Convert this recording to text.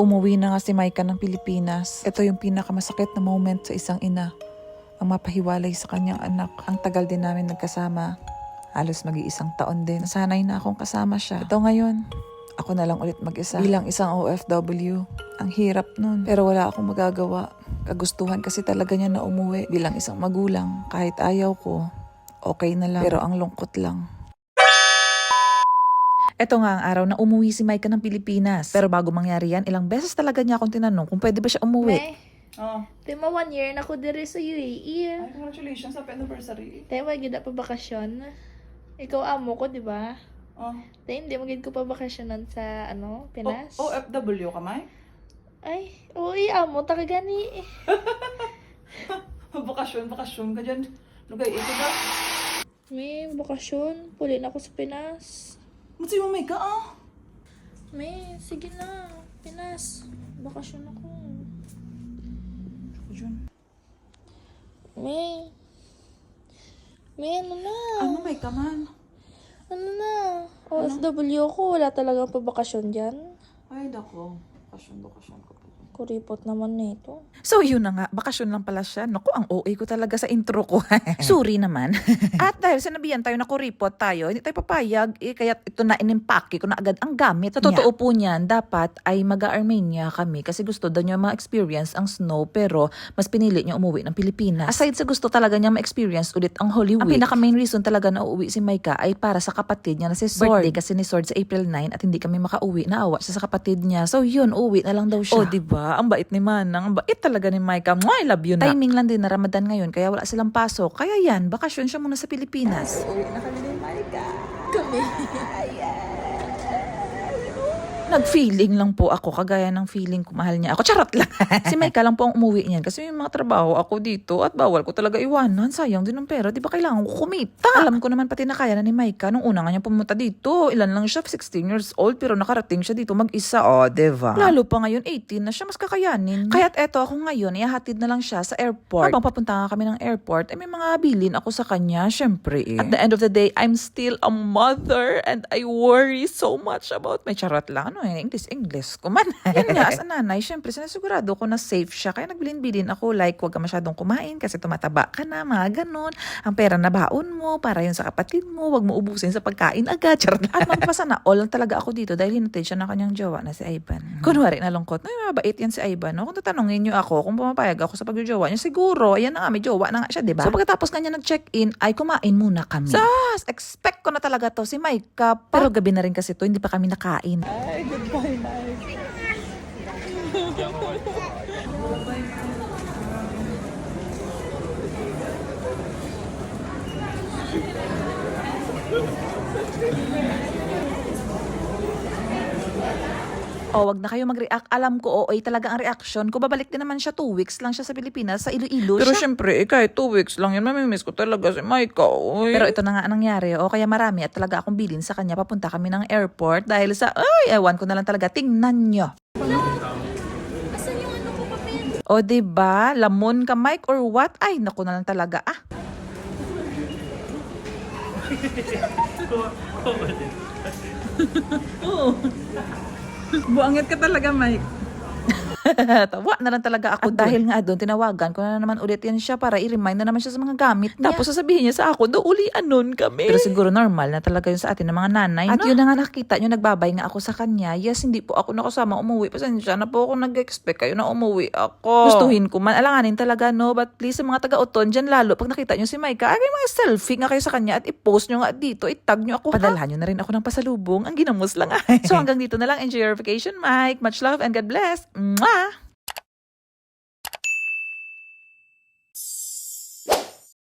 Umuwi na nga si Micah ng Pilipinas. Ito yung pinakamasakit na moment sa isang ina. Ang mapahiwalay sa kanyang anak. Ang tagal din namin nagkasama. Halos mag-iisang taon din. Nasanay na akong kasama siya. Ito ngayon, ako na lang ulit mag-isa. Bilang isang OFW. Ang hirap nun. Pero wala akong magagawa. Kagustuhan kasi talaga niya na umuwi. Bilang isang magulang, kahit ayaw ko, okay na lang. Pero ang lungkot lang. Ito nga ang araw na umuwi si Micah ng Pilipinas. Pero bago mangyari yan, ilang beses talaga niya akong tinanong kung pwede ba siya umuwi. May, Oh. tema one year na ko diri sa UAE. Ay, congratulations sa anniversary. Tema gid pa bakasyon. Ikaw amo ko, di ba? Oh. Tay hindi magid ko pa bakasyonan sa ano, Pinas. O, OFW ka, May? Ay, uy, amo ta gani. bakasyon, bakasyon ka dyan. Lugay, ito ba? May bakasyon, puli na ako sa Pinas. Matsi mo, May ka, ah. May, sige na. Pinas. Bakasyon ako. Ako dyan. May. May, ano na? Ano, May ka man? Ano na? OFW ko, wala talagang pabakasyon dyan. Ay, dako. Bakasyon, bakasyon ko pa. Kuripot naman nito. So yun na nga, bakasyon lang pala siya. Naku, ang OA ko talaga sa intro ko. Sorry naman. At dahil sinabihan tayo na kuripot tayo, hindi tayo papayag. Eh, kaya ito na inimpake ko na agad ang gamit Sa totoo po niyan, dapat ay mag-Armenia kami kasi gusto daw niya ma-experience ang snow pero mas pinili niya umuwi ng Pilipinas. Aside sa gusto talaga niya ma-experience ulit ang Holy Week, ang pinaka main reason talaga na uuwi si Micah ay para sa kapatid niya na si Sword. Birthday kasi ni Sword sa April 9 at hindi kami makauwi. Naawa siya sa kapatid niya. So yun, uwi na lang daw siya. Oh, di ba? Ang bait ni Manang. Ang bait talaga ni Micah. Mwah, I love you na. Timing lang din na Ramadan ngayon kaya wala silang pasok. Kaya yan, bakasyon siya muna sa Pilipinas. Uwi na kami ni Micah. Kami. Nag-feeling lang po ako, kagaya ng feeling ko, mahal niya ako. Charot lang. si Micah lang po ang umuwi niyan kasi may mga trabaho ako dito at bawal ko talaga iwanan. Sayang din ng pera, di ba kailangan ko kumita? Alam ko naman pati na kaya na ni Micah nung una nga niya pumunta dito. Ilan lang siya, 16 years old, pero nakarating siya dito mag-isa. O, oh, diba? Lalo pa ngayon, 18 na siya, mas kakayanin. Kaya't eto ako ngayon, ihahatid na lang siya sa airport. Habang papunta nga kami ng airport, eh may mga bilin ako sa kanya, syempre eh. At the end of the day, I'm still a mother and I worry so much about my charot lang. Ano eh, English, English ko man. Yan nga, as a nanay, syempre, sinasigurado ko na safe siya. Kaya nagbilin-bilin ako, like, huwag ka masyadong kumain kasi tumataba ka na, mga ganon. Ang pera na baon mo, para yun sa kapatid mo, huwag mo ubusin sa pagkain agad. Charot. At magpasa na all lang talaga ako dito dahil hinatid siya ng kanyang jowa na si Ivan. Kunwari, nalungkot, no, mabait yan si Ivan. No? Kung tatanungin niyo ako kung pumapayag ako sa pagjojowa niya, siguro, ayan na nga, may jowa na nga siya, di ba? So pagkatapos kanya nag-check-in, ay kumain muna kami. Sas! Expect ko na talaga to si Micah. pa. Pero gabi na rin kasi to, hindi pa kami nakain. Ay, goodbye, May. O, wag na kayo mag-react. Alam ko, oo, ay talaga ang reaction ko. Babalik din naman siya two weeks lang siya sa Pilipinas, sa Iloilo Pero siya. syempre, eh, kahit two weeks lang yan, mamimiss ko talaga si Micah. Uy. Pero ito na nga ang nangyari. O kaya marami at talaga akong bilin sa kanya. Papunta kami ng airport dahil sa, ay, ewan ko na lang talaga. Tingnan nyo. Asan yung ano? O, ba Lamon ka, Mike, or what? Ay, naku na lang talaga. Ah. Buangit ka talaga, Mike. Tawa na lang talaga ako. At dahil nga doon, tinawagan ko na naman ulit yan siya para i-remind na naman siya sa mga gamit niya. Tapos sasabihin niya sa ako, daw uli anon kami. Pero siguro normal na talaga yun sa atin ng mga nanay. At yun na nga nakita nyo, nagbabay nga ako sa kanya. Yes, hindi po ako nakasama umuwi. Pasensya na po ako nag-expect kayo na umuwi ako. Gustuhin ko man. Alanganin talaga, no? But please, sa mga taga-uton, dyan lalo, pag nakita nyo si Micah, ay mga selfie nga kayo sa kanya at i-post nyo nga dito, itag nyo ako. Padalhan nyo na rin ako ng pasalubong. Ang ginamos lang ay. so hanggang dito na lang. Enjoy your vacation, Mike. Much love and God bless. Mwah! Bye.